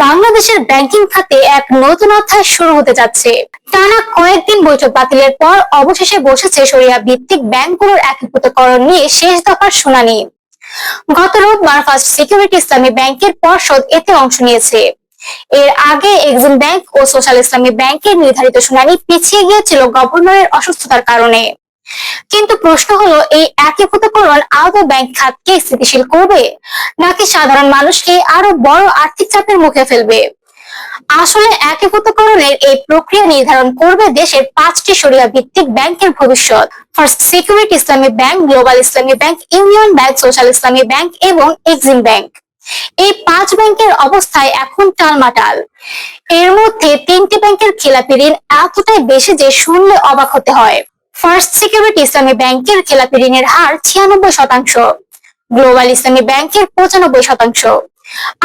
বাংলাদেশের ব্যাংকিং খাতে এক নতুন অধ্যায় শুরু হতে যাচ্ছে। টানা কয়েকদিন বৈঠক বাতিলের পর অবশেষে বসেছে সরিয়া ভিত্তিক ব্যাংকগুলোর একীভূতকরণ নিয়ে শেষ দফার শুনানি। গত রোববার ফার্স্ট সিকিউরিটি ইসলামী ব্যাংকের পর্ষদ এতে অংশ নিয়েছে। এর আগে এক্সিম ব্যাংক ও সোশ্যাল ইসলামী ব্যাংকের নির্ধারিত শুনানি পিছিয়ে গিয়েছিল গভর্নরের অসুস্থতার কারণে। কিন্তু প্রশ্ন হলো, এই একীভূতকরণ আদৌ ব্যাংক খাতকে স্থিতিশীল করবে? নাকি সাধারণ মানুষকে আরও বড় আর্থিক চাপের মুখে ফেলবে? আসলে একীভূতকরণের এই প্রক্রিয়া নির্ধারণ করবে দেশের পাঁচটি সরিয়া ভিত্তিক ব্যাংকের ভবিষ্যৎ। First security Islami bank global Islami bank union bank social Islami bank এবং এক্সিম ব্যাংক এই পাঁচ ব্যাংকের অবস্থায় এখন টালমাটাল। এর মধ্যে তিনটি ব্যাংকের খেলাপি ঋণ এতটাই বেশি যে শুনলে অবাক হতে হয়। ফার্স্ট সিকিউরিটি ইসলামী ব্যাংকের খেলাপি ঋণের হার ছিয়ানব্বই শতাংশ, গ্লোবাল ইসলামী ব্যাংকের পঁচানব্বই শতাংশ।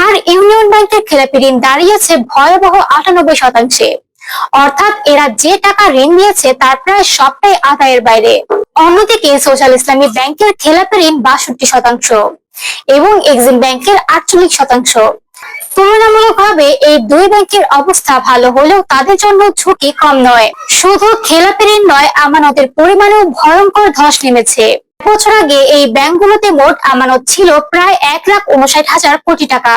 আর ইউনিয়ন ব্যাংকের খেলাপি ঋণ দাঁড়িয়েছে ভয়াবহ আটানব্বই শতাংশে। অর্থাৎ এরা যে টাকা ঋণ দিয়েছে তার প্রায় সবটাই আদায়ের বাইরে। অন্যদিকে সোশ্যাল ইসলামী ব্যাংকের খেলাপি ঋণ বাষট্টি শতাংশ এবং এক্সিম ব্যাংকের আটচল্লিশ শতাংশ। তুলনামূলকভাবে এই দুই ব্যাংকের অবস্থা ভালো হলেও তাদের জন্য ঝুঁকি কম নয়। শুধু খেলাপি ঋণ নয়, আমানতের পরিমাণেও ভয়ঙ্কর ধস নেমেছে। বছর আগে এই ব্যাংকগুলোতে মোট আমানত ছিল প্রায় এক লাখ উনষাট হাজার কোটি টাকা।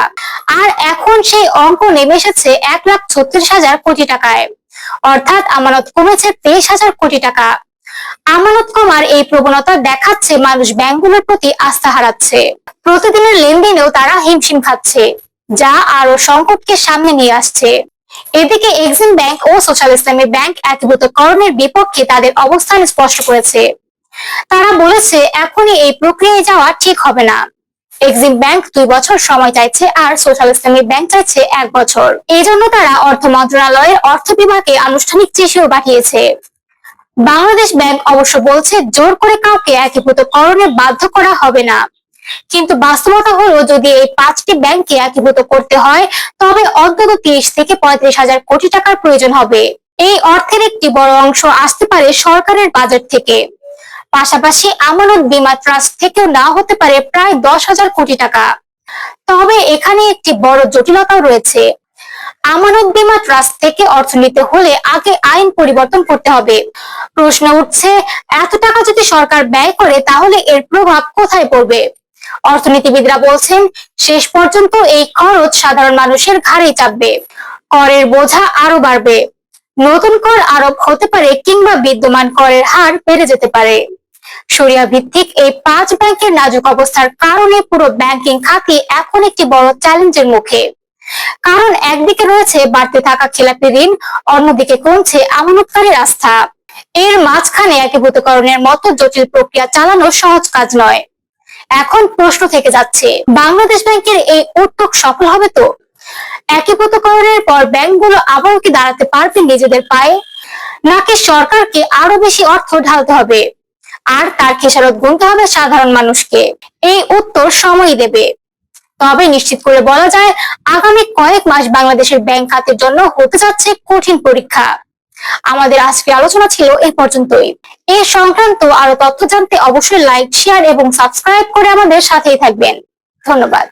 আর এখন সেই অঙ্ক নেমে এসেছে এক লাখ ছত্রিশ হাজার কোটি টাকায়। অর্থাৎ আমানত কমেছে তেইশ হাজার কোটি টাকা। আমানত কমার এই প্রবণতা দেখাচ্ছে মানুষ ব্যাংকগুলোর প্রতি আস্থা হারাচ্ছে। প্রতিদিনের লেনদেনেও তারা হিমশিম খাচ্ছে। যা আরও সংকটকে সামনে নিয়ে আসছে। এদিকে এক্সিম ব্যাংক ও সোশ্যাল ইসলামী ব্যাংক একীভূতকরণের বিপক্ষে তাদের অবস্থান স্পষ্ট করেছে। তারা বলেছে, এখনই এই প্রক্রিয়ায় যাওয়া ঠিক হবে না। এক্সিম ব্যাংক দুই বছর সময় চাইছে আর সোশ্যাল ইসলামী ব্যাংক চাইছে এক বছর। এই জন্য তারা অর্থ মন্ত্রণালয়ের অর্থ বিভাগে আনুষ্ঠানিক চিঠিও পাঠিয়েছে। বাংলাদেশ ব্যাংক অবশ্য বলছে, জোর করে কাউকে একীভূতকরণে বাধ্য করা হবে না। কিন্তু বাস্তবতা হলো যদি এই পাঁচটি ব্যাংকে একীভূত করতে হয়, তবে অন্তত তিরিশ থেকে পঁয়ত্রিশ হাজার কোটি টাকার প্রয়োজন হবে। এই অর্থের একটি বড় অংশ আসতে পারে সরকারের বাজেট থেকে। পাশাপাশি আমানত বিমা ট্রাস্ট থেকেও না হতে পারে প্রায় দশ হাজার কোটি টাকা। তবে এখানে একটি বড় জটিলতাও রয়েছে। আমানত বিমা ট্রাস্ট থেকে অর্থ নিতে হলে আগে আইন পরিবর্তন করতে হবে। প্রশ্ন উঠছে, এত টাকা যদি সরকার ব্যয় করে, তাহলে এর প্রভাব কোথায় পড়বে? অর্থনীতিবিদরা বলছেন, শেষ পর্যন্ত এই খরচ সাধারণ মানুষের ঘাড়েই চাপবে। করের বোঝা আরও বাড়বে। নতুন কর আরোপ হতে পারে কিংবা বিদ্যমান করের হার বেড়ে যেতে পারে। সরিয়া ভিত্তিক এই পাঁচ ব্যাংকের নাজুক অবস্থার কারণে পুরো ব্যাংকিং খাতে এখন একটি বড় চ্যালেঞ্জের মুখে। কারণ একদিকে রয়েছে বাড়তে থাকা খেলাপি ঋণ, অন্যদিকে কমছে আমানতকারীর আস্থা। এর মাঝখানে একীভূতকরণের মতো জটিল প্রক্রিয়া চালানো সহজ কাজ নয়। এখন প্রশ্ন থেকে যাচ্ছে, বাংলাদেশ ব্যাংকের এই উদ্যোগ সফল হবে তো? একীভূতকরণের পর ব্যাংকগুলো আবারও কি দাঁড়াতে পারবে নিজেদের পায়ে? নাকি সরকারকে আরও বেশি অর্থ ঢালতে হবে? আর তার খেসারত গুনতে হবে সাধারণ মানুষকে? এই উত্তর সময় দেবে। তবে নিশ্চিত করে বলা যায়, আগামী কয়েক মাস বাংলাদেশের ব্যাংক খাতের জন্য হতে যাচ্ছে কঠিন পরীক্ষা। আমাদের আজকের আলোচনা ছিল এ পর্যন্তই। এ সংক্রান্ত আরও তথ্য জানতে অবশ্যই লাইক শেয়ার এবং সাবস্ক্রাইব করে আমাদের সাথেই থাকবেন। ধন্যবাদ।